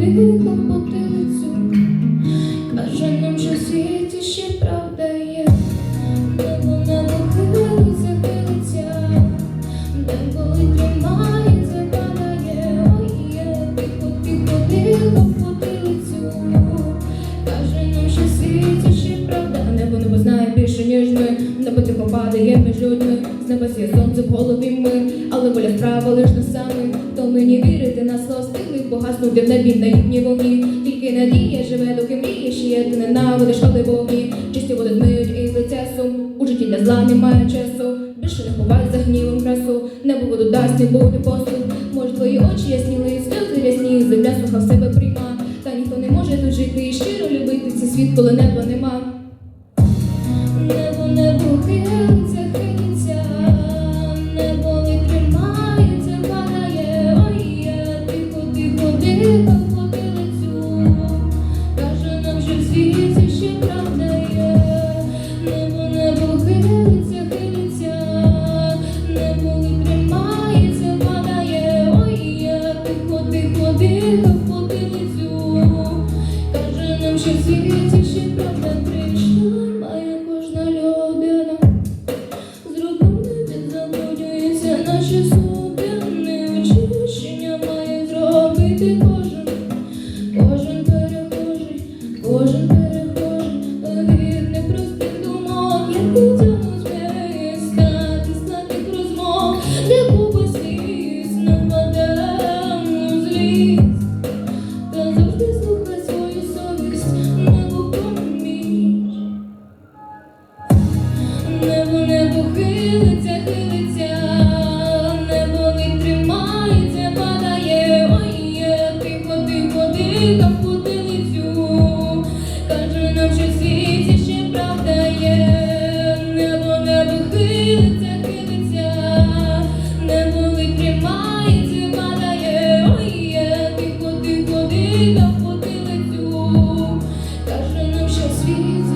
побігла нам же світі ще правда є, де вона лохили запилиця, де коли тримає, западає, ой нам же світі ще правда, небо не познає більше, ніж ми, небо тихо падає між людьми, з неба сонце в голові ми, але боля справа лиш на саме, то мені вірити на слости стилих, погаснути в небі наївні вогні. Тільки надія живе, доки мрієш, є ти ненавидиш, коли вогні. Чисті води змиють із лиця сум. У житті для зла немає часу. Більше не ховай за гнівом красу, небо воду дасть не бути послуг. Може, твої очі ясніли, і сльози рясні, земля слуха в себе прийма. Та ніхто не може тут жити і щиро любити цей світ, коли неба нема. Каже нам, що світі ще правда кликав путиницю, каже нам, що світі ще правда є, небо небо хилиться, хилиться, небо не падає, ой, є, тихо, тихо, дикав нам, що світ.